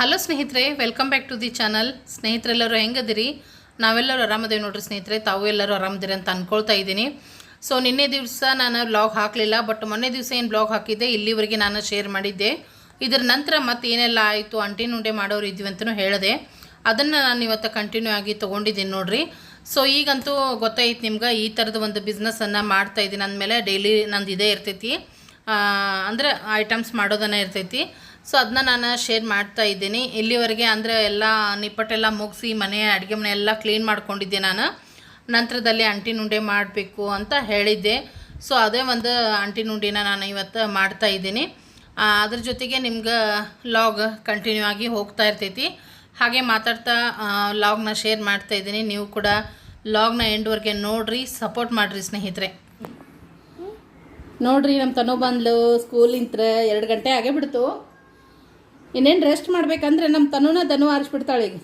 Hello ಸ್ನೇಹಿತರೆ. Welcome back to the channel ಸ್ನೇಹಿತರೆಲ್ಲರೂ ಹೆಂಗದಿರಿ? ನಾವೆಲ್ಲರೂ ಆರಾಮದೇವಿ ನೋಡ್ರಿ ಸ್ನೇಹಿತರೆ. ತಾವು ಎಲ್ಲರೂ ಆರಾಮದಿರಿ ಅಂತ ಅಂದ್ಕೊಳ್ತಾ ಇದ್ದೀನಿ. ಸೊ ನಿನ್ನೆ ದಿವಸ ನಾನು ಬ್ಲಾಗ್ ಹಾಕಲಿಲ್ಲ ಬಟ್ ಮೊನ್ನೆ ದಿವಸ ಏನು ಬ್ಲಾಗ್ ಹಾಕಿದ್ದೆ, ಇಲ್ಲಿವರೆಗೆ ನಾನು ಶೇರ್ ಮಾಡಿದ್ದೆ. ಇದರ ನಂತರ ಮತ್ತೆ ಏನೆಲ್ಲ ಆಯಿತು ಅಂಟಿ ಉಂಡೆ ಮಾಡೋರು ಇದ್ವಿ ಅಂತಲೂ ಹೇಳಿದೆ. ಅದನ್ನು ನಾನು ಇವತ್ತು ಕಂಟಿನ್ಯೂ ಆಗಿ ತೊಗೊಂಡಿದ್ದೀನಿ ನೋಡ್ರಿ. ಸೊ ಈಗಂತೂ ಗೊತ್ತಾಯ್ತು ನಿಮ್ಗೆ, ಈ ಥರದ ಒಂದು ಬಿಸ್ನೆಸ್ಸನ್ನು ಮಾಡ್ತಾ ಇದ್ದೀನಿ. ಅಂದಮೇಲೆ ಡೈಲಿ ನಂದು ಇದೇ ಇರ್ತೈತಿ. ಅಂದ್ರೆ ಐಟಮ್ಸ್ ಮಾಡೋದನ್ನ ಇರ್ತೈತಿ. ಸೊ ಅದನ್ನ ನಾನು ಶೇರ್ ಮಾಡ್ತಾ ಇದ್ದೀನಿ. ಇಲ್ಲಿವರೆಗೆ ಅಂದರೆ ಎಲ್ಲ ನಿಪ್ಪಟ್ಟೆಲ್ಲ ಮುಗಿಸಿ, ಮನೆ, ಅಡುಗೆ ಮನೆ ಎಲ್ಲ ಕ್ಲೀನ್ ಮಾಡ್ಕೊಂಡಿದ್ದೆ ನಾನು. ನಂತರದಲ್ಲಿ ಅಂಟಿ ನುಂಡೆ ಮಾಡಬೇಕು ಅಂತ ಹೇಳಿದ್ದೆ. ಸೊ ಅದೇ ಒಂದು ಅಂಟಿ ನುಂಡಿನ ನಾನು ಇವತ್ತು ಮಾಡ್ತಾ ಇದ್ದೀನಿ. ಅದ್ರ ಜೊತೆಗೆ ನಿಮ್ಗೆ ಲಾಗ್ ಕಂಟಿನ್ಯೂ ಆಗಿ ಹೋಗ್ತಾ ಇರ್ತೈತಿ. ಹಾಗೆ ಮಾತಾಡ್ತಾ ಲಾಗ್ನ ಶೇರ್ ಮಾಡ್ತಾ ಇದ್ದೀನಿ. ನೀವು ಕೂಡ ಲಾಗ್ನ ಎಂಡ್ವರೆಗೆ ನೋಡ್ರಿ ಸಪೋರ್ಟ್ ಮಾಡಿರಿ ಸ್ನೇಹಿತರೆ. ನೋಡ್ರಿ ನಮ್ಮ ತನೋ ಬಂದ್ಲು ಸ್ಕೂಲಿಂತ್ರ ಎರಡು ಗಂಟೆ ಆಗೇ ಬಿಡ್ತು. ಇನ್ನೇನು ರೆಸ್ಟ್ ಮಾಡ್ಬೇಕಂದ್ರೆ ನಮ್ಮ ತನುನ ದನು ಆರಿಸ್ಬಿಡ್ತಾಳೆ ಈಗ.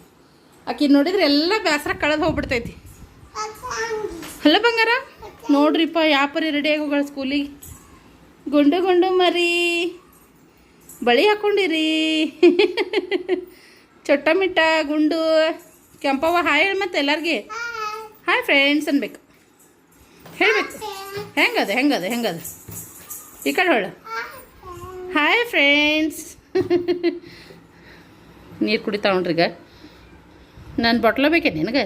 ಆಕಿ ನೋಡಿದ್ರೆ ಎಲ್ಲ ಬೇಸರ ಕಳೆದು ಹೋಗ್ಬಿಡ್ತೈತಿ. ಹಲೋ ಬಂಗಾರ? ನೋಡ್ರಿಪ್ಪ, ಯಾಪರಿ ರೆಡಿ ಆಗೋಗಳ ಸ್ಕೂಲಿಗೆ ಗುಂಡು ಗುಂಡು ಮರಿ. ಬಳಿ ಹಾಕೊಂಡಿರಿ. ಚೊಟ್ಟ ಮಿಟ್ಟ, ಗುಂಡು. ಕೆಂಪವ್ವ, ಹಾಯ್ ಹೇಳಿ ಮತ್ತೆ ಎಲ್ಲರಿಗೆ. ಹಾಯ್ ಫ್ರೆಂಡ್ಸ್ ಅನ್ಬೇಕು. ಹೇಳ್ಬೇಕು. ಹೆಂಗದ ಹೆಂಗದ ಹೆಂಗದ? ಈ ಕಡೆ ಹೇಳು. ಹಾಯ್ ಫ್ರೆಂಡ್ಸ್ ನೀರು ನೋಡ್ರಿ ಈಗ. ನಾನು ಬಟ್ಲ ಬೇಕೆ ನಿನಗೆ?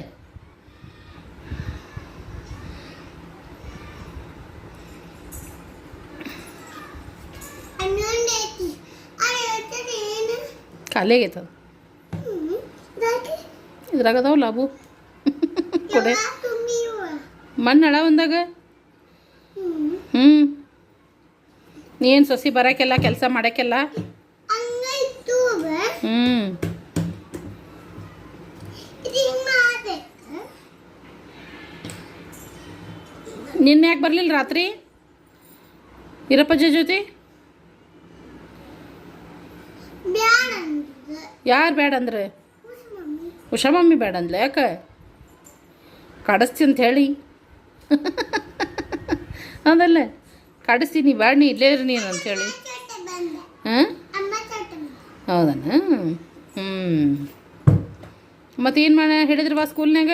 ಖಾಲಿ ಆಗೈತದ? ಇದ್ರಾಗ ಅದಾವ ಲಾಭು ಕೊಡೆ. ಮಣ್ಣು ಹಳ ಒಂದಾಗ? ಹ್ಞೂ ನೀನು ಸೊಸಿ ಬರೋಕ್ಕೆಲ್ಲ ಕೆಲಸ ಮಾಡೋಕ್ಕೆಲ್ಲ ಹ್ಞೂ ನಿನ್ನೆ ಯಾಕೆ ಬರಲಿಲ್ಲ ರಾತ್ರಿ? ಇರಪ್ಪಜ್ಜ ಜೊತೆ? ಯಾರು ಬೇಡ ಅಂದ್ರೆ? ಉಷಾ ಮಮ್ಮಿ ಬೇಡ ಅಂದ್ಲ, ಯಾಕೆ? ಕಡಿಸ್ತೀನಿ ಅಂತ ಹೇಳಿ. ಅದಲ್ಲ ಕಡಿಸ್ತೀನಿ ಬೇಡ ನೀ ಇಲ್ಲೇ ಇರು ನೀನು ಅಂತೇಳಿ ಹಾಂ ಹೌದನ? ಹ್ಞೂ ಮತ್ತು ಏನು ಮಾಡ ಹೇಳಿದ್ರವಾ ಸ್ಕೂಲ್ನಾಗ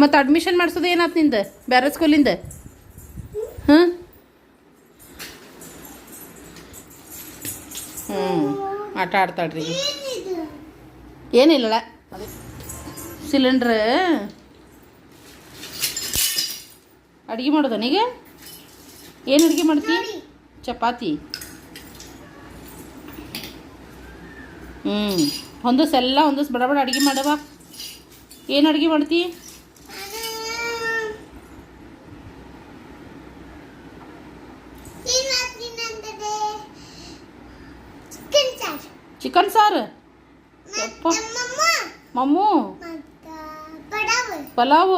ಮತ್ತು ಅಡ್ಮಿಷನ್ ಮಾಡಿಸೋದು ಏನಾಯ್ತು ನಿಂದ? ಬೇರೆ ಸ್ಕೂಲಿಂದ? ಹಾಂ? ಹ್ಞೂ ಆಟ ಆಡ್ತಾಳ್ರಿ. ಏನಿಲ್ಲ ಸಿಲಿಂಡ್ರ. ಅಡುಗೆ ಮಾಡೋದ ನೀಗ ಏನು ಅಡುಗೆ ಮಾಡ್ತಿ? ಚಪಾತಿ? ಹ್ಞೂ ಹೊಂದಸ್ ಎಲ್ಲ ಹೊಂದಸ್ ಬಡ ಬಡ ಅಡುಗೆ ಮಾಡವ ಏನು ಅಡುಗೆ ಮಾಡ್ತಿ? ಚಿಕನ್ ಸಾರು. ಮಮ್ಮು. ಪಲಾವ್.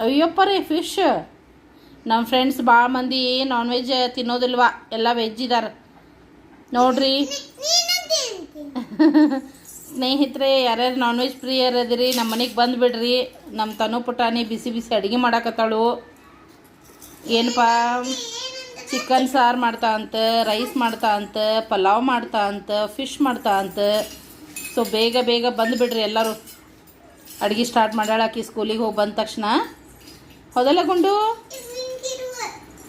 ಅಯ್ಯಪ್ಪ ರೀ ಫಿಶ್ ನಮ್ಮ ಫ್ರೆಂಡ್ಸ್ ಭಾಳ ಮಂದಿ ನಾನ್ ವೆಜ್ ತಿನ್ನೋದಿಲ್ವಾ? ಎಲ್ಲ ವೆಜ್ ಇದಾರೆ. ನೋಡ್ರಿ. ಸ್ನೇಹಿತರೆ ಯಾರ್ಯಾರು ನಾನ್ ವೆಜ್ ಪ್ರಿಯರ್ ಅದಿರಿ ನಮ್ಮ ಮನೆಗೆ ಬಂದುಬಿಡ್ರಿ ನಮ್ಮ ತನು ಪುಟಾಣಿ ಬಿಸಿ ಬಿಸಿ ಅಡುಗೆ ಮಾಡಾಕತ್ತಾಳು. ಏನಪ್ಪ ಚಿಕನ್ ಸಾರು ಮಾಡ್ತಾ ಅಂತ ರೈಸ್ ಮಾಡ್ತಾ ಅಂತ ಪಲಾವ್ ಮಾಡ್ತಾ ಅಂತ ಫಿಶ್ ಮಾಡ್ತಾ ಅಂತ. ಸೊ ಬೇಗ ಬೇಗ ಬಂದುಬಿಡ್ರಿ ಎಲ್ಲರೂ. ಅಡುಗೆ ಸ್ಟಾರ್ಟ್ ಮಾಡ್ಯಾಳ ಆಕಿ ಸ್ಕೂಲಿಗೆ ಹೋಗಿ ಬಂದ ತಕ್ಷಣ. ಹೌದಲ್ಲ ಗುಂಡು?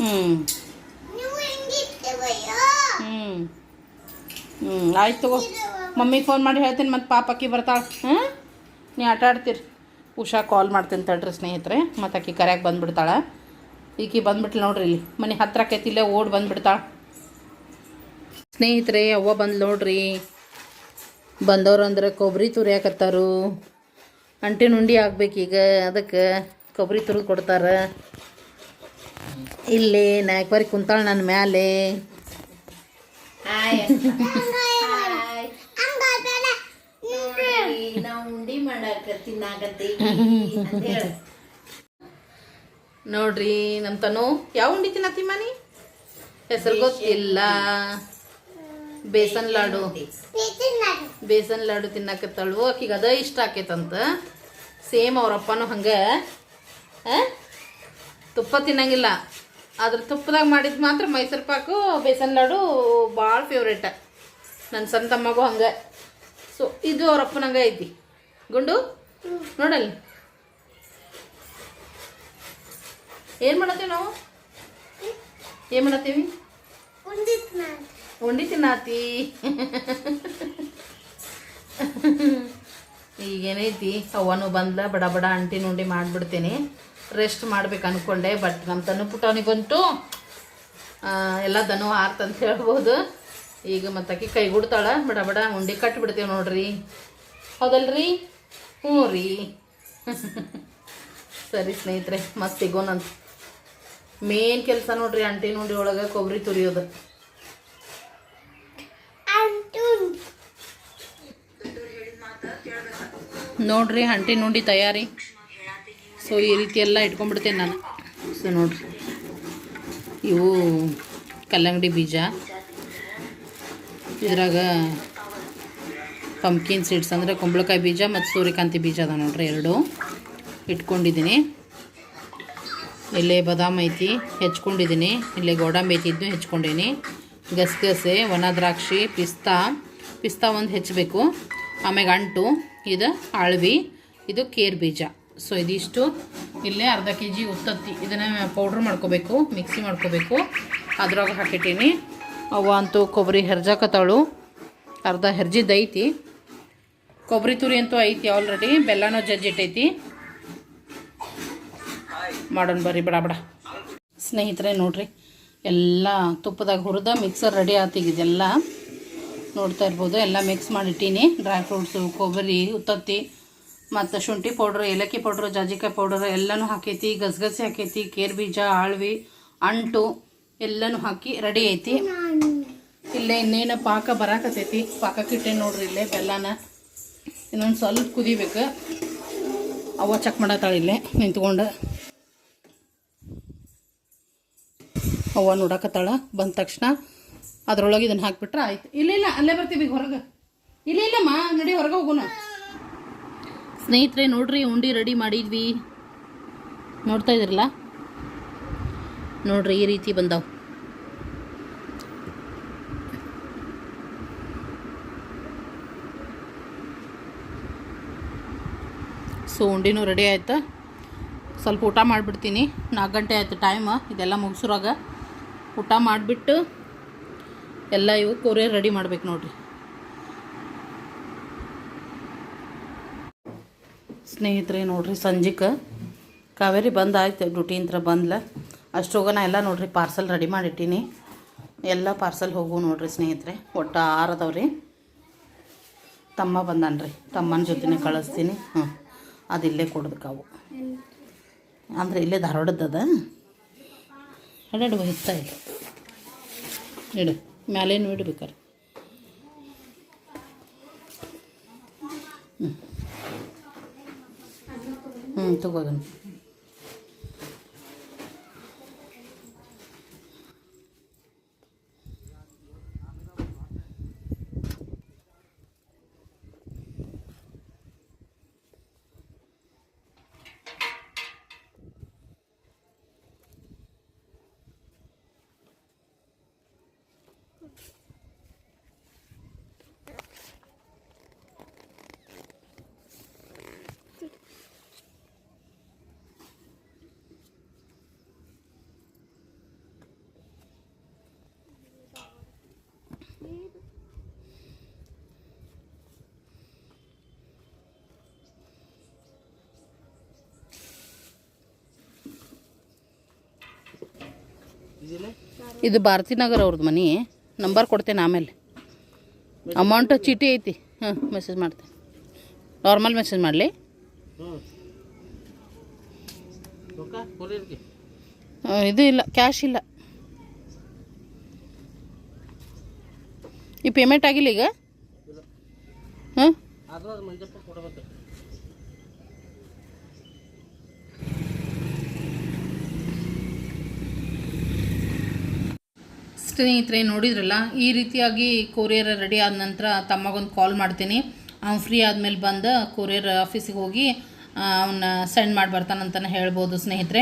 ಹ್ಞೂ ಹ್ಞೂ ಹ್ಞೂ ಆಯ್ತು ತಗೋ. ಮಮ್ಮಿಗೆ ಫೋನ್ ಮಾಡಿ ಹೇಳ್ತೀನಿ ಮತ್ತು ಪಾಪ ಅಕ್ಕಿ ಬರ್ತಾಳೆ. ಹಾಂ ನೀ ಆಟ ಆಡ್ತೀರಿ. ಉಷಾ ಕಾಲ್ ಮಾಡ್ತೀನಿ ತಡ್ರಿ ಸ್ನೇಹಿತರೆ. ಮತ್ತು ಅಕ್ಕಿ ಕರೆಯಾಗಿ ಬಂದುಬಿಡ್ತಾಳೆ. ಈಕಿ ಬಂದುಬಿಟ್ಲು ನೋಡ್ರಿ ಇಲ್ಲಿ. ಮನೆ ಹತ್ರ ಕೆತ್ತಿಲ್ಲೇ ಓಡ್ ಬಂದ್ಬಿಡ್ತಾಳೆ. ಸ್ನೇಹಿತರೆ, ಅವ್ವ ಬಂದು ನೋಡ್ರಿ. ಬಂದವ್ರು ಅಂದ್ರೆ ಕೊಬ್ಬರಿ ತುರಿಯಾಕತ್ತಾರು ಅಂಟಿನ ಉಂಡಿ ಆಗ್ಬೇಕೀಗ ಅದಕ್ಕೆ ಕೊಬ್ಬರಿ ತುರಿದು ಕೊಡ್ತಾರೆ. ಇಲ್ಲಿ ನಾಲ್ಕು ಬಾರಿ ಕುಂತಾಳೆ ನನ್ನ ಮ್ಯಾಲೆ. ನಾವು ಉಂಡಿ ಮಾಡಾಕ ಅಂತ ಹೇಳ. ನೋಡ್ರಿ ನಮ್ಮ ತನು ಯಾವ ಉಂಡಿ ತಿನ್ನತಿ ಮನಿ? ಹೆಸರು ಗೊತ್ತಿಲ್ಲ. ಬೇಸನ್ ಲಾಡು. ಬೇಸನ್ ಲಾಡು. ತಿನ್ನಕತ್ತಾಳು. ಆಕಿಗೆ ಅದ ಇಷ್ಟ ಆಕೈತಂತ. ಸೇಮ್ ಅವ್ರಪ್ಪನೂ ಹಂಗೆ? ತುಪ್ಪ ತಿನ್ನಂಗಿಲ್ಲ. ಅದ್ರ ತುಪ್ಪದಾಗ ಮಾಡಿದ್ ಮಾತ್ರ ಮೈಸೂರು ಪಾಕು, ಬೇಸನ್ ಲಾಡು ಭಾಳ ಫೇವ್ರೇಟ ನನ್ನ ಸಣ್ಣ ತಮ್ಮಗೂ ಹಂಗೆ. ಸೊ ಇದು ಅವ್ರ ಅಪ್ಪನಂಗ ಐತಿ. ಗುಂಡು, ನೋಡಲ್ಲ. ಏನು ಮಾಡತ್ತೀವಿ ನಾವು? ಏನು ಮಾಡತ್ತೀವಿ? ಉಂಡಿ ತಿನ್ನಾತಿ. ಈಗೇನೈತಿ? ಅವನು ಬಂದ್ಲ, ಬಡ ಬಡ ಅಂಟಿ ಉಂಡೆ ಮಾಡಿಬಿಡ್ತೀನಿ. ರೆಸ್ಟ್ ಮಾಡ್ಬೇಕು ಅನ್ಕೊಂಡೆ ಬಟ್ ನಮ್ಮ ತನು ಆ, ಎಲ್ಲ ದನು ಆರ್ತಂತ ಹೇಳ್ಬೋದು. ಈಗ ಮತ್ತಾಕಿ ಕೈಗೂಡ್ತಾಳ ಬಡ ಬಡ ಉಂಡಿ ಕಟ್ಬಿಡ್ತೀವಿ ನೋಡ್ರಿ. ಹೌದಲ್ರಿ? ಹ್ಞೂ ರೀ. ಸರಿ ಸ್ನೇಹಿತರೆ ಮತ್ತೆ ಸಿಗೋಣಂತ ಮೇನ್ ಕೆಲಸ ನೋಡ್ರಿ ಅಂಟಿ ನೋಡಿ ಒಳಗೆ ಕೊಬ್ಬರಿ ತುರಿಯೋದು. ನೋಡ್ರಿ ಅಂಟಿ ನುಂಡಿ ತಯಾರಿ. ಸೊ ಈ ರೀತಿ ಎಲ್ಲ ಇಟ್ಕೊಂಡ್ಬಿಡ್ತೇನೆ ನಾನು. ಸೊ ನೋಡ್ರಿ. ಇವು ಕಲ್ಲಂಗಡಿ ಬೀಜ. ಇದ್ರಾಗ ಪಂಪ್ಕಿನ್ ಸೀಡ್ಸ್ ಅಂದರೆ ಕುಂಬಳಕಾಯಿ ಬೀಜ ಮತ್ತು ಸೂರ್ಯಕಾಂತಿ ಬೀಜ ಅದ ನೋಡ್ರಿ ಎರಡು. ಇಟ್ಕೊಂಡಿದ್ದೀನಿ ಇಲ್ಲೇ ಬಾದಾಮ್ ಐತಿ ಹೆಚ್ಕೊಂಡಿದ್ದೀನಿ ಇಲ್ಲೇ ಗೋಡಂಬಿ ಐತಿ ಇದನ್ನು ಹೆಚ್ಕೊಂಡೀನಿ. ಗಸಗಸೆ, ಒಣ ದ್ರಾಕ್ಷಿ, ಪಿಸ್ತಾ. ಪಿಸ್ತಾ ಒಂದು ಹೆಚ್ಚಬೇಕು ಆಮ್ಯಾಗ ಅಂಟು, ಇದು ಅಳವಿ ಇದು ಕೇರ್ ಬೀಜ. ಸೊ ಇದಿಷ್ಟು. ಇಲ್ಲೇ ಅರ್ಧ ಕೆ ಜಿ ಉತ್ತತ್ತಿ ಇದನ್ನು ಪೌಡ್ರ್ ಮಾಡ್ಕೋಬೇಕು ಮಿಕ್ಸಿ ಮಾಡ್ಕೋಬೇಕು. ಅದ್ರಾಗ ಹಾಕಿಟ್ಟೀನಿ. ಅವ ಅಂತೂ ಕೊಬ್ಬರಿ ಹೆರ್ಜಾಕತ್ತಾಳು. ಅರ್ಧ ಹೆರ್ಜಿದ್ದೈತಿ ಕೊಬ್ಬರಿ ತುರಿ ಅಂತೂ ಐತಿ ಆಲ್ರೆಡಿ ಬೆಲ್ಲನೂ ಜಜ್ಜಿಟ್ಟೈತಿ. ಮಾಡೋಣ ಬರ್ರಿ, ಬಡ ಬಡ. ಸ್ನೇಹಿತರೆ, ನೋಡ್ರಿ. ಎಲ್ಲ ತುಪ್ಪದಾಗ ಹುರಿದ ಮಿಕ್ಸರ್ ರೆಡಿ ಆತಿಗಿದೆಲ್ಲ ನೋಡ್ತಾ ಇರ್ಬೋದು, ಎಲ್ಲ ಮಿಕ್ಸ್ ಮಾಡಿಟ್ಟೀನಿ. ಡ್ರೈ ಫ್ರೂಟ್ಸು ಕೊಬ್ಬರಿ, ಉತ್ತತ್ತಿ. ಮತ್ತು ಶುಂಠಿ ಪೌಡ್ರ್, ಏಲಕ್ಕಿ ಪೌಡ್ರ್, ಜಾಜಿಕಾಯಿ ಪೌಡರ್ ಎಲ್ಲನೂ ಹಾಕೈತಿ. ಗಸಗಸೆ ಹಾಕೈತಿ ಕೇರ್ ಬೀಜ, ಆಳ್ವಿ, ಅಂಟು ಎಲ್ಲನೂ ಹಾಕಿ ರೆಡಿ ಐತಿ. ಇಲ್ಲೇ ಇನ್ನೇನು ಪಾಕ ಬರಾಕತ್ತೈತಿ. ಕಿಟ್ಟೆ ನೋಡ್ರಿ ಇಲ್ಲೇ ಬೆಲ್ಲನ. ಇನ್ನೊಂದು ಸ್ವಲ್ಪ ಕುದಿಬೇಕು. ಅವ ಚೆಕ್ ಮಾಡತ್ತಾಳೆ ಇಲ್ಲೇ, ನಿಂತ್ಕೊಂಡು. ಅವ್ವ ನೋಡಕತ್ತಾಳ, ಬಂದ ತಕ್ಷಣ ಅದ್ರೊಳಗೆ ಇದನ್ನು ಹಾಕಿಬಿಟ್ರೆ ಆಯ್ತು. ಇಲ್ಲ ಇಲ್ಲ, ಅಲ್ಲೇ ಬರ್ತೀವಿ ಈಗ ಹೊರಗೆ. ಇಲ್ಲ, ಇಲ್ಲಮ್ಮ, ನಡಿ ಹೊರಗೆ ಹೋಗೋಣ. ಸ್ನೇಹಿತರೆ, ನೋಡ್ರಿ, ಉಂಡಿ ರೆಡಿ ಮಾಡಿದ್ವಿ. ನೋಡ್ತಾ ಇದ್ರಲ್ಲ ನೋಡ್ರಿ, ಈ ರೀತಿ ಬಂದವು. ಸೊ, ಉಂಡಿನೂ ರೆಡಿ ಆಯ್ತು. ಸ್ವಲ್ಪ ಊಟ ಮಾಡಿಬಿಡ್ತೀನಿ. ನಾಲ್ಕು ಗಂಟೆ ಆಯ್ತು ಟೈಮ್ ಇದೆಲ್ಲ ಮುಗಿಸ್ರಾಗ ಊಟ ಮಾಡಿಬಿಟ್ಟು ಎಲ್ಲ ಇವು ಕೊರಿಯರ್ ರೆಡಿ ಮಾಡ್ಬೇಕು ನೋಡ್ರಿ. ಸ್ನೇಹಿತರೆ ನೋಡಿರಿ ಸಂಜೆಗೆ ಕಾವೇರಿ ಬಂದು ಆಯ್ತು ಡ್ಯೂಟಿಂತ್ರ ಬಂದ್ಲ. ಅಷ್ಟೋಗನ ಎಲ್ಲ ನೋಡಿರಿ ಪಾರ್ಸಲ್ ರೆಡಿ ಮಾಡಿಟ್ಟೀನಿ. ಎಲ್ಲ ಪಾರ್ಸಲ್ ಹೋಗು ನೋಡಿರಿ ಸ್ನೇಹಿತರೆ, ಒಟ್ಟು ಆರು ಅದಾವ್ರಿ. ತಮ್ಮ ಬಂದನ್ರಿ, ತಮ್ಮನ ಜೊತೆನೆ ಕಳಿಸ್ತೀನಿ. ಹ್ಞೂ ಅದು ಇಲ್ಲೇ ಕೊಡೋದಕ್ಕಾವು ಅಂದರೆ ಇಲ್ಲೇ ಧಾರವಾಡದ್ದದ ಅಡ್ಯಾಡುವ ಹಿತ್ತ ಇಲ್ಲ ಇಡು, ಮ್ಯಾಲೇನು ಇಡ್ಬೇಕಾರೆ ಹ್ಞೂ ಹ್ಞೂ ತಗೋದನ್ ಇದು ಭಾರತಿನಗರ್ ಅವ್ರದ್ದು ಮನೆ. ನಂಬರ್ ಕೊಡ್ತೇನೆ ಆಮೇಲೆ. ಅಮೌಂಟ್ ಚೀಟಿ ಐತಿ. ಹಾಂ ಮೆಸೇಜ್ ಮಾಡ್ತೇನೆ. ನಾರ್ಮಲ್ ಮೆಸೇಜ್ ಮಾಡಲಿ. ಇದು ಇಲ್ಲ ಕ್ಯಾಶ್ ಇಲ್ಲ. ಈ ಪೇಮೆಂಟ್ ಆಗಿಲ್ಲ ಈಗ? ಹಾಂ? ಸ್ನೇಹಿತರೆ, ನೋಡಿದ್ರಲ್ಲ? ಈ ರೀತಿಯಾಗಿ ಕೊರಿಯರ್ ರೆಡಿ ಆದ ನಂತರ ತಮ್ಮಗೊಂದು ಕಾಲ್ ಮಾಡ್ತೀನಿ. ಅವ್ನು ಫ್ರೀ ಆದಮೇಲೆ ಬಂದು ಕೊರಿಯರ್ ಆಫೀಸಿಗೆ ಹೋಗಿ ಅವನ್ನ ಸೆಂಡ್ ಮಾಡಿ ಬರ್ತಾನಂತಲೇ ಹೇಳ್ಬೋದು ಸ್ನೇಹಿತರೆ.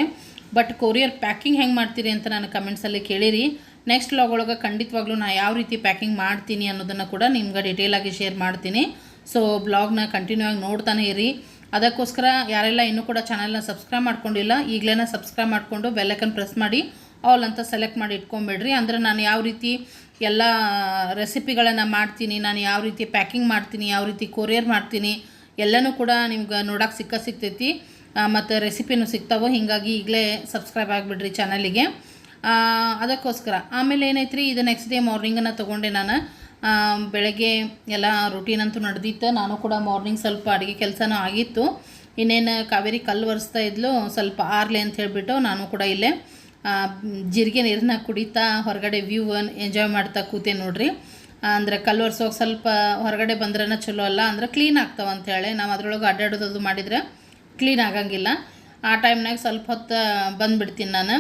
ಬಟ್ ಕೊರಿಯರ್ ಪ್ಯಾಕಿಂಗ್ ಹೆಂಗೆ ಮಾಡ್ತೀರಿ ಅಂತ ನಾನು ಕಮೆಂಟ್ಸಲ್ಲಿ ಕೇಳಿರಿ. ನೆಕ್ಸ್ಟ್ ಲಾಗ್ ಒಳಗೆ ಖಂಡಿತವಾಗ್ಲೂ ನಾನು ಯಾವ ರೀತಿ ಪ್ಯಾಕಿಂಗ್ ಮಾಡ್ತೀನಿ ಅನ್ನೋದನ್ನು ಕೂಡ ನಿಮ್ಗೆ ಆಗಿ ಶೇರ್ ಮಾಡ್ತೀನಿ. ಸೊ ಬ್ಲಾಗ್ನ ಕಂಟಿನ್ಯೂ ಆಗಿ ನೋಡ್ತಾನೆ ಇರಿ. ಅದಕ್ಕೋಸ್ಕರ ಯಾರೆಲ್ಲ ಇನ್ನೂ ಕೂಡ ಚಾನಲ್ನ ಸಬ್ಸ್ಕ್ರೈಬ್ ಮಾಡ್ಕೊಂಡಿಲ್ಲ ಈಗಲೇ ಸಬ್ಸ್ಕ್ರೈಬ್ ಮಾಡಿಕೊಂಡು ಬೆಲ್ಲೈಕನ್ ಪ್ರೆಸ್ ಮಾಡಿ. ಆಲ್ ಅಂತ ಸೆಲೆಕ್ಟ್ ಮಾಡಿ ಇಟ್ಕೊಂಬಿಡ್ರಿ. ಅಂದರೆ ನಾನು ಯಾವ ರೀತಿ ಎಲ್ಲ ರೆಸಿಪಿಗಳನ್ನು ಮಾಡ್ತೀನಿ, ನಾನು ಯಾವ ರೀತಿ ಪ್ಯಾಕಿಂಗ್ ಮಾಡ್ತೀನಿ, ಯಾವ ರೀತಿ ಕೊರಿಯರ್ ಮಾಡ್ತೀನಿ, ಎಲ್ಲನೂ ಕೂಡ ನಿಮ್ಗೆ ನೋಡೋಕೆ ಸಿಕ್ಕ ಸಿಗ್ತೈತಿ. ಮತ್ತು ರೆಸಿಪಿನೂ ಸಿಗ್ತಾವೆ ಹೀಗಾಗಿ ಈಗಲೇ ಸಬ್ಸ್ಕ್ರೈಬ್ ಆಗಿಬಿಡ್ರಿ ಚಾನಲಿಗೆ ಅದಕ್ಕೋಸ್ಕರ. ಆಮೇಲೆ ಏನೈತ್ರಿ, ಇದು ನೆಕ್ಸ್ಟ್ ಡೇ ಮಾರ್ನಿಂಗನ್ನು ತೊಗೊಂಡೆ ನಾನು. ಬೆಳಗ್ಗೆ ಎಲ್ಲ ರುಟೀನ್ ಅಂತೂ ನಡೆದಿತ್ತು. ನಾನು ಕೂಡ ಮಾರ್ನಿಂಗ್ ಸ್ವಲ್ಪ ಅಡುಗೆ ಕೆಲಸನೂ ಆಗಿತ್ತು. ಇನ್ನೇನು ಕಾವೇರಿ ಕಲ್ಲು ಒರೆಸ್ತಾ ಇದ್ಲು, ಸ್ವಲ್ಪ ಆರ್ಲೆ ಅಂತ ಹೇಳಿಬಿಟ್ಟು ನಾನು ಕೂಡ ಇಲ್ಲೇ ಜೀರಿಗೆ ನೀರನ್ನ ಕುಡಿತಾ ಹೊರಗಡೆ ವ್ಯೂ ಎಂಜಾಯ್ ಮಾಡ್ತಾ ಕೂತೆ ನೋಡ್ರಿ. ಅಂದರೆ ಕಲ್ಲು ಹೋಗಿ ಸ್ವಲ್ಪ ಹೊರಗಡೆ ಬಂದ್ರೆ ಚಲೋ ಅಲ್ಲ, ಅಂದ್ರೆ ಕ್ಲೀನ್ ಆಗ್ತಾವ ಅಂಥೇಳಿ ನಾವು ಅದ್ರೊಳಗೆ ಅಡ್ಡಾಡೋದು ಮಾಡಿದರೆ ಕ್ಲೀನ್ ಆಗಂಗಿಲ್ಲ. ಆ ಟೈಮ್ನಾಗ ಸ್ವಲ್ಪ ಹೊತ್ತು ಬಂದುಬಿಡ್ತೀನಿ ನಾನು.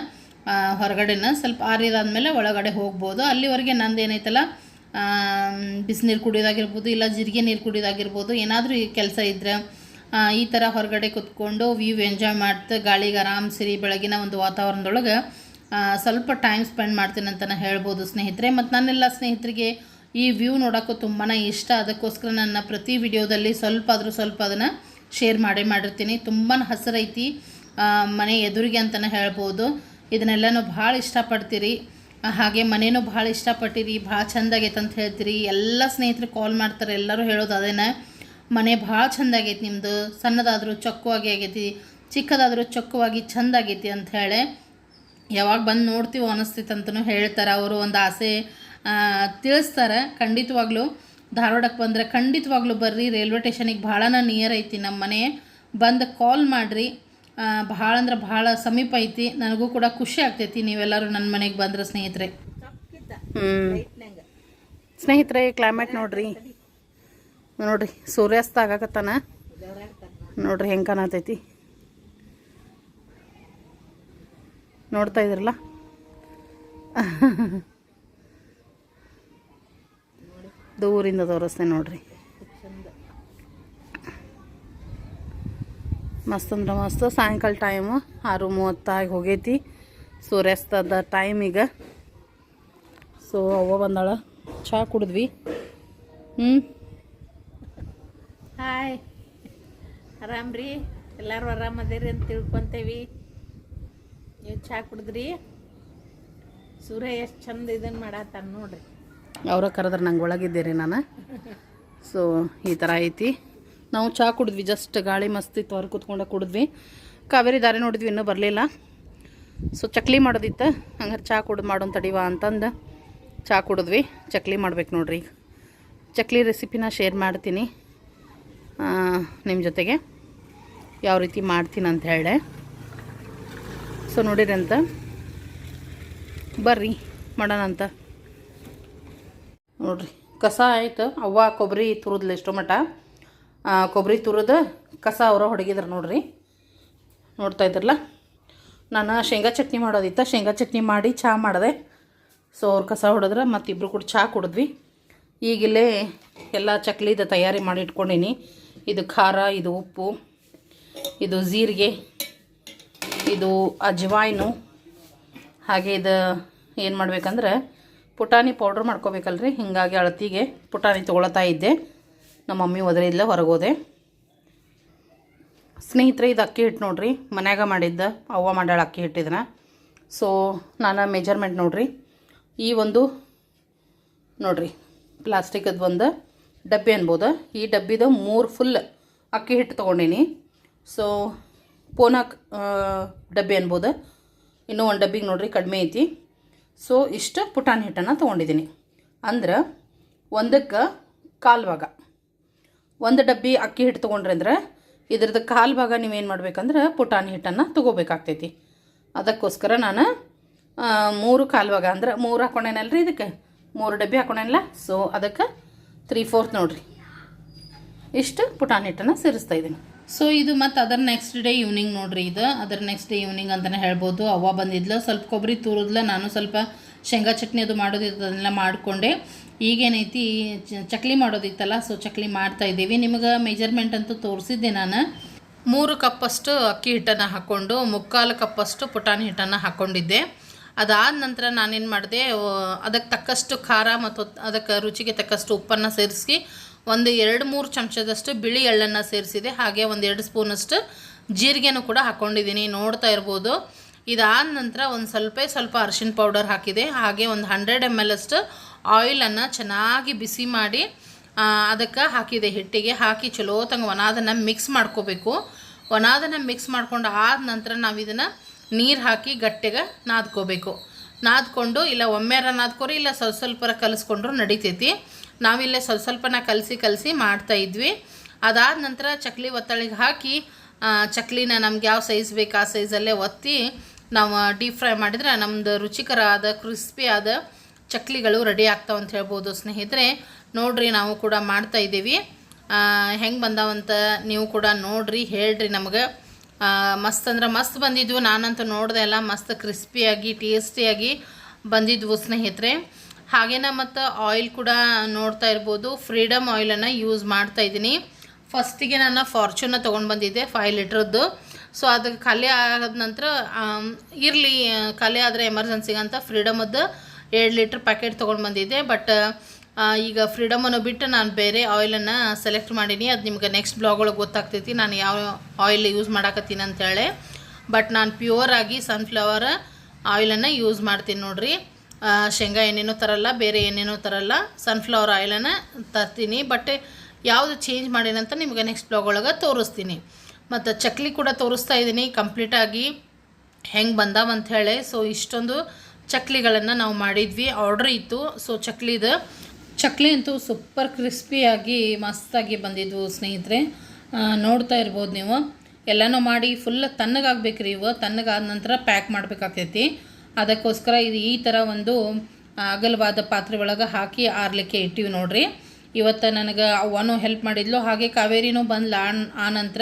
ಹೊರಗಡೆನ ಸ್ವಲ್ಪ ಆರಿದಾದ್ಮೇಲೆ ಒಳಗಡೆ ಹೋಗ್ಬೋದು. ಅಲ್ಲಿವರೆಗೆ ನಂದು ಏನೈತಲ್ಲ ಬಿಸಿನೀರು ಕುಡಿಯೋದಾಗಿರ್ಬೋದು ಇಲ್ಲ ಜೀರಿಗೆ ನೀರು ಕುಡಿಯೋದಾಗಿರ್ಬೋದು ಏನಾದರೂ ಈ ಕೆಲಸ ಇದ್ದರೆ ಈ ಥರ ಹೊರಗಡೆ ಕುತ್ಕೊಂಡು ವ್ಯೂ ಎಂಜಾಯ್ ಮಾಡ್ತಾ ಗಾಳಿಗೆ ಆರಾಮ್ ಸಿರಿ ಬೆಳಗಿನ ಒಂದು ವಾತಾವರಣದೊಳಗೆ ಸ್ವಲ್ಪ ಟೈಮ್ ಸ್ಪೆಂಡ್ ಮಾಡ್ತೀನಿ ಅಂತ ಹೇಳ್ಬೋದು ಸ್ನೇಹಿತರೆ. ಮತ್ತು ನನ್ನೆಲ್ಲ ಸ್ನೇಹಿತರಿಗೆ ಈ ವ್ಯೂ ನೋಡೋಕ್ಕೂ ತುಂಬಾ ಇಷ್ಟ. ಅದಕ್ಕೋಸ್ಕರ ನನ್ನ ಪ್ರತಿ ವಿಡಿಯೋದಲ್ಲಿ ಸ್ವಲ್ಪ ಆದರೂ ಸ್ವಲ್ಪ ಅದನ್ನು ಶೇರ್ ಮಾಡೇ ಮಾಡಿರ್ತೀನಿ. ತುಂಬಾ ಹಸಿರೈತಿ ಮನೆ ಎದುರಿಗೆ ಅಂತಲೇ ಹೇಳ್ಬೋದು. ಇದನ್ನೆಲ್ಲನೂ ಭಾಳ ಇಷ್ಟಪಡ್ತೀರಿ. ಹಾಗೆ ಮನೇನೂ ಭಾಳ ಇಷ್ಟಪಟ್ಟಿರಿ, ಭಾಳ ಚಂದಾಗೈತೆ ಅಂತ ಹೇಳ್ತೀರಿ. ಎಲ್ಲ ಸ್ನೇಹಿತರು ಕಾಲ್ ಮಾಡ್ತಾರೆ, ಎಲ್ಲರೂ ಹೇಳೋದು ಅದೇನ. ಮನೆ ಭಾಳ ಚಂದಾಗೈತಿ ನಿಮ್ಮದು ಸಣ್ಣದಾದರೂ ಚೊಕ್ಕವಾಗಿ ಆಗೈತಿ ಚಿಕ್ಕದಾದರೂ ಚೊಕ್ಕವಾಗಿ ಚಂದಾಗೈತಿ ಅಂತ ಹೇಳಿ ಯಾವಾಗ ಬಂದು ನೋಡ್ತೀವೋ ಅನಿಸ್ತೈತೆ ಅಂತಲೂ ಹೇಳ್ತಾರೆ. ಅವರು ಒಂದು ಆಸೆ ತಿಳಿಸ್ತಾರೆ. ಖಂಡಿತವಾಗ್ಲೂ ಧಾರವಾಡಕ್ಕೆ ಬಂದರೆ ಖಂಡಿತವಾಗ್ಲೂ ಬರ್ರಿ. ರೈಲ್ವೆ ಸ್ಟೇಷನಿಗೆ ಭಾಳನ ನಿಯರ್ ಐತಿ ನಮ್ಮ ಮನೆ. ಬಂದು ಕಾಲ್ ಮಾಡಿರಿ. ಭಾಳ ಅಂದ್ರೆ ಭಾಳ ಸಮೀಪ ಐತಿ. ನನಗೂ ಕೂಡ ಖುಷಿ ಆಗ್ತೈತಿ ನೀವೆಲ್ಲರೂ ನನ್ನ ಮನೆಗೆ ಬಂದ್ರೆ ಸ್ನೇಹಿತರೆ. ಹ್ಞೂ ಸ್ನೇಹಿತರೆ ಕ್ಲೈಮೇಟ್ ನೋಡ್ರಿ. ನೋಡ್ರಿ, ಸೂರ್ಯಾಸ್ತ ಆಗಕತ್ತಾನ. ನೋಡ್ರಿ, ಹೆಂಗೆ ಕಾಣತೈತಿ. ನೋಡ್ತಾ ಇದ್ರಲ್ಲ? ದೂರಿಂದ ತೋರಿಸ್ತೇನೆ ನೋಡ್ರಿ. ಮಸ್ತ್ ಅಂದ್ರೆ ಮಸ್ತ್. ಸಾಯಂಕಾಲ ಟೈಮು ಆರು ಮೂವತ್ತಾಗಿ ಹೋಗೈತಿ. ಸೂರ್ಯಾಸ್ತದ ಟೈಮ್ ಈಗ. ಸೊ ಅವ್ವ ಬಂದಾಳ. ಚಹಾ ಕುಡಿದ್ವಿ. ಹ್ಞೂ ಆರಾಮ್ರಿ? ಎಲ್ಲರೂ ಆರಾಮದಿರಿ ಅಂತ ತಿಳ್ಕೊತೇವಿ. ನೀವು ಚಹಾ ಕುಡಿದ್ರಿ? ಸೂರ್ಯ ಎಷ್ಟು ಚಂದ ಇದನ್ನು ಮಾಡತ್ತಾನ ನೋಡ್ರಿ. ಅವರ ಕರೆದ್ರೆ ನಂಗೆ ಒಳಗಿದ್ದೀರಿ ನಾನು. ಸೊ ಈ ಥರ ಐತಿ. ನಾವು ಚಹಾ ಕುಡಿದ್ವಿ ಜಸ್ಟ್ ಗಾಳಿ ಮಸ್ತ್ ಇತ್ತು, ಹೊರ ಕೂತ್ಕೊಂಡು ಕುಡಿದ್ವಿ. ಕಾವೇರಿ ದಾರಿ ನೋಡಿದ್ವಿ, ಇನ್ನೂ ಬರಲಿಲ್ಲ. ಸೊ ಚಕ್ಲಿ ಮಾಡೋದಿತ್ತು, ಹಂಗಾರೆ ಚಾ ಕುಡ್ದು ಮಾಡೋನ್ ತಡಿವ ಅಂತಂದು ಚಹಾ ಕುಡಿದ್ವಿ. ಚಕ್ಲಿ ಮಾಡ್ಬೇಕು ನೋಡ್ರಿ. ಚಕ್ಲಿ ರೆಸಿಪಿನ ಶೇರ್ ಮಾಡ್ತೀನಿ ನಿಮ್ಮ ಜೊತೆಗೆ. ಯಾವ ರೀತಿ ಮಾಡ್ತೀನಿ ಅಂತ ಹೇಳಿ. ಸೊ ಅಂತ. ಬರ್ರಿ, ಮಾಡೋಣ ಅಂತ. ನೋಡ್ರಿ, ಕಸ ಆಯಿತು. ಅವ್ವ ಕೊಬ್ಬರಿ ತುರಿದ್ಲು ಎಷ್ಟೋ ಮಟ. ಕೊಬ್ಬರಿ ತುರಿದು ಕಸ ಅವರ ಹೊಡಗಿದ್ರು ನೋಡ್ರಿ. ನೋಡ್ತಾ ಇದ್ರಲ್ಲ? ನಾನು ಶೇಂಗಾ ಚಟ್ನಿ ಮಾಡೋದಿತ್ತ. ಶೇಂಗಾ ಚಟ್ನಿ ಮಾಡಿ ಚಹಾ ಮಾಡಿದೆ. ಸೊ ಅವ್ರು ಕಸ ಹೊಡೆದ್ರೆ ಮತ್ತಿಬ್ಬರು ಕೂಡ ಚಹಾ ಕುಡಿದ್ವಿ. ಈಗಿಲ್ಲೇ ಎಲ್ಲ ಚಕ್ಲಿದ ತಯಾರಿ ಮಾಡಿ ಇಟ್ಕೊಂಡಿನಿ. ಇದು ಖಾರ, ಇದು ಉಪ್ಪು. ಇದು ಜೀರಿಗೆ, ಇದು ಅಜ್ವಾಯ್ನು, ಹಾಗೆ ಇದು ಏನು ಮಾಡ್ಬೇಕಂದ್ರೆ ಪುಟಾಣಿ ಪೌಡ್ರ್ ಮಾಡ್ಕೋಬೇಕಲ್ರಿ. ಹಿಂಗಾಗಿ ಅಳತಿಗೆ ಪುಟಾಣಿ ತೊಗೊಳತಾ ಇದ್ದೆ. ನಮ್ಮ ಮಮ್ಮಿ ಒದರಿದ್ಲ ಹೊರಗೋದೆ. ಸ್ನೇಹಿತರೆ, ಇದು ಅಕ್ಕಿ ಹಿಟ್ಟು ನೋಡ್ರಿ. ಮನ್ಯಾಗ ಮಾಡಿದ್ದ ಅವ್ವ ಮಾಡ್ಯಾಳ ಅಕ್ಕಿ ಹಿಟ್ಟಿದ್ನ ಸೊ ನಾನು ಮೆಜರ್ಮೆಂಟ್ ನೋಡ್ರಿ. ಈ ಒಂದು ನೋಡ್ರಿ ಪ್ಲಾಸ್ಟಿಕದ ಒಂದು ಡಬ್ಬಿ ಅನ್ಬೋದು. ಈ ಡಬ್ಬಿದ ಮೂರು ಫುಲ್ ಅಕ್ಕಿ ಹಿಟ್ಟು ತೊಗೊಂಡೀನಿ. ಸೊ ಪೋನಾಕ್ ಡಬ್ಬಿ ಅನ್ಬೋದು. ಇನ್ನೂ ಒಂದು ಡಬ್ಬಿಗೆ ನೋಡ್ರಿ ಕಡಿಮೆ ಐತಿ. ಸೊ ಇಷ್ಟು ಪುಟಾಣಿ ಹಿಟ್ಟನ್ನು ತೊಗೊಂಡಿದ್ದೀನಿ ಅಂದ್ರೆ ಒಂದಕ್ಕೆ ಕಾಲು ಭಾಗ. ಒಂದು ಡಬ್ಬಿ ಅಕ್ಕಿ ಹಿಟ್ಟು ತೊಗೊಂಡ್ರೆ ಅಂದ್ರೆ ಇದ್ರದ್ದು ಕಾಲು ಭಾಗ ನೀವೇನು ಮಾಡ್ಬೇಕಂದ್ರೆ ಪುಟಾಣಿ ಹಿಟ್ಟನ್ನು ತೊಗೋಬೇಕಾಗ್ತೈತಿ. ಅದಕ್ಕೋಸ್ಕರ ನಾನು ಮೂರು ಕಾಲು ಭಾಗ ಅಂದ್ರೆ ಮೂರು ಹಾಕೊಂಡೇನಲ್ಲ ರೀ ಇದಕ್ಕೆ? ಮೂರು ಡಬ್ಬಿ ಹಾಕೊಂಡೇನಲ್ಲ? ಸೊ ಅದಕ್ಕೆ ತ್ರೀ ಫೋರ್ತ್ ನೋಡ್ರಿ. ಇಷ್ಟು ಪುಟಾಣಿ ಹಿಟ್ಟನ್ನು ಸೇರಿಸ್ತಾ ಇದ್ದೀನಿ ಸೊ ಇದು ಮತ್ತು ಅದರ ನೆಕ್ಸ್ಟ್ ಡೇ ಈವ್ನಿಂಗ್ ನೋಡ್ರಿ ಇದು. ಅದರ ನೆಕ್ಸ್ಟ್ ಡೇ ಈವ್ನಿಂಗ್ ಅಂತಲೇ ಹೇಳ್ಬೋದು. ಅವ್ವ ಬಂದಿದ್ಲು. ಸ್ವಲ್ಪ ಕೊಬ್ಬರಿ ತುರಿದ್ಲ. ನಾನು ಸ್ವಲ್ಪ ಶೇಂಗಾ ಚಟ್ನಿ ಅದು ಮಾಡೋದಿತ್ತು ಅದನ್ನೆಲ್ಲ ಮಾಡಿಕೊಂಡೆ. ಈಗೇನೈತಿ ಚಕ್ಲಿ ಮಾಡೋದಿತ್ತಲ್ಲ ಸೊ ಚಕ್ಲಿ ಮಾಡ್ತಾ ಇದ್ದೀವಿ. ನಿಮಗೆ ಮೆಜರ್ಮೆಂಟ್ ಅಂತೂ ತೋರಿಸಿದ್ದೆ ನಾನು. ಮೂರು ಕಪ್ಪಷ್ಟು ಅಕ್ಕಿ ಹಿಟ್ಟನ್ನು ಹಾಕ್ಕೊಂಡು, ಮುಕ್ಕಾಲು ಕಪ್ಪಷ್ಟು ಪುಟಾಣಿ ಹಿಟ್ಟನ್ನು ಹಾಕ್ಕೊಂಡಿದ್ದೆ ಅದಾದ ನಂತರ ನಾನೇನು ಮಾಡಿದೆ ಅದಕ್ಕೆ ತಕ್ಕಷ್ಟು ಖಾರ ಮತ್ತು ಅದಕ್ಕೆ ರುಚಿಗೆ ತಕ್ಕಷ್ಟು ಉಪ್ಪನ್ನು ಸೇರಿಸಿ ಒಂದು ಎರಡು ಮೂರು ಚಮಚದಷ್ಟು ಬಿಳಿ ಎಳ್ಳನ್ನು ಸೇರಿಸಿದೆ. ಹಾಗೆ ಒಂದು ಎರಡು ಸ್ಪೂನಷ್ಟು ಜೀರಿಗೆನೂ ಕೂಡ ಹಾಕ್ಕೊಂಡಿದ್ದೀನಿ ನೋಡ್ತಾ ಇರ್ಬೋದು. ಇದಾದ ನಂತರ ಒಂದು ಸ್ವಲ್ಪ ಸ್ವಲ್ಪ ಅರಿಶಿನ ಪೌಡರ್ ಹಾಕಿದೆ. ಹಾಗೆ ಒಂದು ಹಂಡ್ರೆಡ್ ಎಂ ಎಲ್ ಅಷ್ಟು ಆಯಿಲನ್ನು ಚೆನ್ನಾಗಿ ಬಿಸಿ ಮಾಡಿ ಅದಕ್ಕೆ ಹಾಕಿದೆ ಹಿಟ್ಟಿಗೆ. ಹಾಕಿ ಚಲೋ ತಂಗ ಒಣಾದನ್ನು ಮಿಕ್ಸ್ ಮಾಡ್ಕೋಬೇಕು. ಒಣಾದನ್ನು ಮಿಕ್ಸ್ ಮಾಡ್ಕೊಂಡು ಆದ ನಂತರ ನಾವು ಇದನ್ನು ನೀರು ಹಾಕಿ ಗಟ್ಟೆಗೆ ನಾದ್ಕೋಬೇಕು. ನಾದ್ಕೊಂಡು ಇಲ್ಲ ಒಮ್ಮೆರ ನಾದ್ಕೋರಿ, ಇಲ್ಲ ಸ್ವಲ್ಪ ಸ್ವಲ್ಪರ ಕಲಿಸ್ಕೊಂಡ್ರು ನಡಿತೈತಿ. ನಾವಿಲ್ಲೇ ಸ್ವಲ್ಪ ಸ್ವಲ್ಪನ ಕಲಸಿ ಕಲಸಿ ಮಾಡ್ತಾ ಇದ್ವಿ. ಅದಾದ ನಂತರ ಚಕ್ಲಿ ಒತ್ತಳಿಗೆ ಹಾಕಿ ಚಕ್ಲಿನ ನಮ್ಗೆ ಯಾವ ಸೈಜ್ ಬೇಕು ಆ ಸೈಜಲ್ಲೇ ಒತ್ತಿ, ನಾವು ಡೀಪ್ ಫ್ರೈ ಮಾಡಿದ್ರೆ ನಮ್ಮದು ರುಚಿಕರ ಆದ ಕ್ರಿಸ್ಪಿ ಆದ ಚಕ್ಲಿಗಳು ರೆಡಿ ಆಗ್ತಾವೆ ಅಂತ ಹೇಳ್ಬೋದು ಸ್ನೇಹಿತರೆ. ನೋಡ್ರಿ ನಾವು ಕೂಡ ಮಾಡ್ತಾ ಇದ್ದೀವಿ. ಹೆಂಗೆ ಬಂದಾವಂತ ನೀವು ಕೂಡ ನೋಡ್ರಿ, ಹೇಳ್ರಿ ನಮಗೆ. ಮಸ್ತ್ ಅಂದ್ರೆ ಮಸ್ತ್ ಬಂದಿದ್ವು. ನಾನಂತೂ ನೋಡಿದೆ ಎಲ್ಲ ಮಸ್ತ್ ಕ್ರಿಸ್ಪಿಯಾಗಿ ಟೇಸ್ಟಿಯಾಗಿ ಬಂದಿದ್ವು ಸ್ನೇಹಿತರೆ. ಹಾಗೇನ ಮತ್ತು ಆಯಿಲ್ ಕೂಡ ನೋಡ್ತಾ ಇರ್ಬೋದು. ಫ್ರೀಡಮ್ ಆಯಿಲನ್ನು ಯೂಸ್ ಮಾಡ್ತಾ ಇದ್ದೀನಿ. ಫಸ್ಟಿಗೆ ನಾನು ಫಾರ್ಚೂನ ತೊಗೊಂಡು ಬಂದಿದ್ದೆ ಫೈವ್ ಲೀಟ್ರದ್ದು ಸೊ ಅದಕ್ಕೆ ಖಾಲಿ ಆದ ನಂತರ ಇರಲಿ, ಖಾಲಿ ಆದರೆ ಎಮರ್ಜೆನ್ಸಿಗೆ ಅಂತ ಫ್ರೀಡಮದ್ದು ಎರಡು ಲೀಟ್ರ್ ಪ್ಯಾಕೆಟ್ ತೊಗೊಂಡು ಬಂದಿದ್ದೆ ಬಟ್ ಈಗ ಫ್ರೀಡಮನ್ನು ಬಿಟ್ಟು ನಾನು ಬೇರೆ ಆಯಿಲನ್ನು ಸೆಲೆಕ್ಟ್ ಮಾಡೀನಿ. ಅದು ನಿಮ್ಗೆ ನೆಕ್ಸ್ಟ್ ಬ್ಲಾಗ್ ಒಳಗೆ ಗೊತ್ತಾಗ್ತೈತಿ. ನಾನು ಯಾವ ಆಯಿಲ್ ಯೂಸ್ ಮಾಡಾಕತ್ತೀನಿ ಅಂತೇಳಿ ಬಟ್ ನಾನು ಪ್ಯೂರಾಗಿ ಸನ್ಫ್ಲವರ್ ಆಯಿಲನ್ನು ಯೂಸ್ ಮಾಡ್ತೀನಿ ನೋಡ್ರಿ. ಶೇಂಗಾ ಎಣ್ಣೆನೂ ತರಲ್ಲ, ಬೇರೆ ಏನೇನೋ ತರಲ್ಲ. ಸನ್ಫ್ಲವರ್ ಆಯಿಲನ್ನು ತರ್ತೀನಿ. ಬಟ್ ಯಾವುದು ಚೇಂಜ್ ಮಾಡೀನಂತ ನಿಮಗೆ ನೆಕ್ಸ್ಟ್ ಬ್ಲಾಗ್ ಒಳಗೆ ತೋರಿಸ್ತೀನಿ. ಮತ್ತು ಚಕ್ಲಿ ಕೂಡ ತೋರಿಸ್ತಾ ಇದ್ದೀನಿ ಕಂಪ್ಲೀಟಾಗಿ ಹೆಂಗೆ ಬಂದಾವ ಅಂತ ಹೇಳಿ. ಸೊ ಇಷ್ಟೊಂದು ಚಕ್ಲಿಗಳನ್ನು ನಾವು ಮಾಡಿದ್ವಿ. ಆರ್ಡ್ರ್ ಇತ್ತು. ಸೊ ಚಕ್ಲಿದು, ಚಕ್ಲಿ ಅಂತೂ ಸೂಪರ್ ಕ್ರಿಸ್ಪಿಯಾಗಿ ಮಸ್ತಾಗಿ ಬಂದಿದ್ವು ಸ್ನೇಹಿತರೆ. ನೋಡ್ತಾ ಇರ್ಬೋದು ನೀವು. ಎಲ್ಲನೂ ಮಾಡಿ ಫುಲ್ ತಣ್ಣಗಾಗಬೇಕ್ರಿ ಇವು. ತಣ್ಣಗಾದ ನಂತರ ಪ್ಯಾಕ್ ಮಾಡಬೇಕಾಗ್ತೈತಿ. ಅದಕ್ಕೋಸ್ಕರ ಇದು ಈ ಥರ ಒಂದು ಅಗಲವಾದ ಪಾತ್ರೆ ಒಳಗೆ ಹಾಕಿ ಆರ್ಲಿಕ್ಕೆ ಇಟ್ಟಿವಿ ನೋಡ್ರಿ. ಇವತ್ತು ನನಗೆ ಅವನು ಹೆಲ್ಪ್ ಮಾಡಿದ್ಲು, ಹಾಗೆ ಕಾವೇರಿನೂ ಬಂದ್ಲ ಆ- ನಂತರ.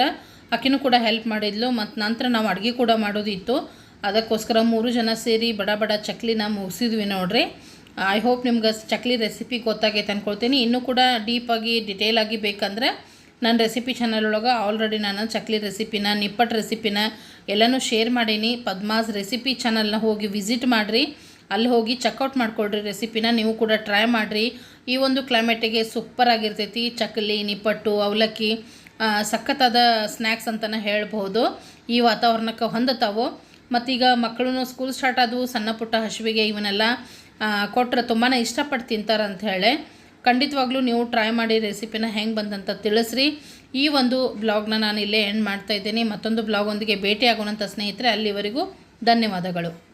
ಆಕಿನೂ ಕೂಡ ಹೆಲ್ಪ್ ಮಾಡಿದ್ಲು ಮತ್ತು ನಂತರ ನಾವು ಅಡುಗೆ ಕೂಡ ಮಾಡೋದಿತ್ತು. ಅದಕ್ಕೋಸ್ಕರ ಮೂರು ಜನ ಸೇರಿ ಬಡ ಬಡ ಚಕ್ಲಿನ ಮುಗಿಸಿದ್ವಿ ನೋಡ್ರಿ. ಐ ಹೋಪ್ ನಿಮ್ಗೆ ಚಕ್ಲಿ ರೆಸಿಪಿ ಗೊತ್ತಾಗೈತೆ ಅಂದ್ಕೊಳ್ತೀನಿ ಇನ್ನೂ ಕೂಡ ಡೀಪಾಗಿ ಡಿಟೇಲ್ ಆಗಿ ಬೇಕಂದ್ರೆ ನನ್ನ ರೆಸಿಪಿ ಚಾನಲ್ ಒಳಗೆ ಆಲ್ರೆಡಿ ನಾನು ಚಕ್ಲಿ ರೆಸಿಪಿನ ನಿಪ್ಪಟ್ಟು ರೆಸಿಪಿನ ಎಲ್ಲನೂ ಶೇರ್ ಮಾಡೀನಿ. ಪದ್ಮಾಸ್ ರೆಸಿಪಿ ಚಾನಲ್ನ ಹೋಗಿ ವಿಸಿಟ್ ಮಾಡಿರಿ. ಅಲ್ಲಿ ಹೋಗಿ ಚೆಕ್ಔಟ್ ಮಾಡ್ಕೊಳ್ರಿ ರೆಸಿಪಿನ ನೀವು ಕೂಡ ಟ್ರೈ ಮಾಡಿರಿ. ಈ ಒಂದು ಕ್ಲೈಮೇಟಿಗೆ ಸೂಪರ್ ಆಗಿರ್ತೈತಿ. ಚಕ್ಲಿ, ನಿಪ್ಪಟ್ಟು, ಅವಲಕ್ಕಿ ಸಖತ್ತಾದ ಸ್ನ್ಯಾಕ್ಸ್ ಅಂತಲೇ ಹೇಳ್ಬೋದು ಈ ವಾತಾವರಣಕ್ಕೆ ಹೊಂದುತ್ತಾವು ಮತ್ತೀಗ ಮಕ್ಕಳೂ ಸ್ಕೂಲ್ ಸ್ಟಾರ್ಟ್ ಆದವು. ಸಣ್ಣ ಪುಟ್ಟ ಹಸುವಿಗೆ ಇವನ್ನೆಲ್ಲ ಕೊಟ್ಟರೆ ತುಂಬಾ ಇಷ್ಟಪಟ್ಟು ತಿಂತಾರೆ ಹೇಳಿ. ಖಂಡಿತವಾಗ್ಲೂ ನೀವು ಟ್ರೈ ಮಾಡಿ ರೆಸಿಪಿನ ಹೆಂಗೆ ಬಂದಂತ ತಿಳಿಸ್ರಿ. ಈ ಒಂದು ಬ್ಲಾಗ್ನ ನಾನು ಇಲ್ಲೇ ಎಂಡ್ ಮಾಡ್ತಾ ಇದ್ದೀನಿ. ಮತ್ತೊಂದು ಬ್ಲಾಗ್ ಒಂದಿಗೆ ಭೇಟಿ ಆಗೋಣಂತ ಸ್ನೇಹಿತರೆ, ಅಲ್ಲಿವರೆಗೂ ಧನ್ಯವಾದಗಳು.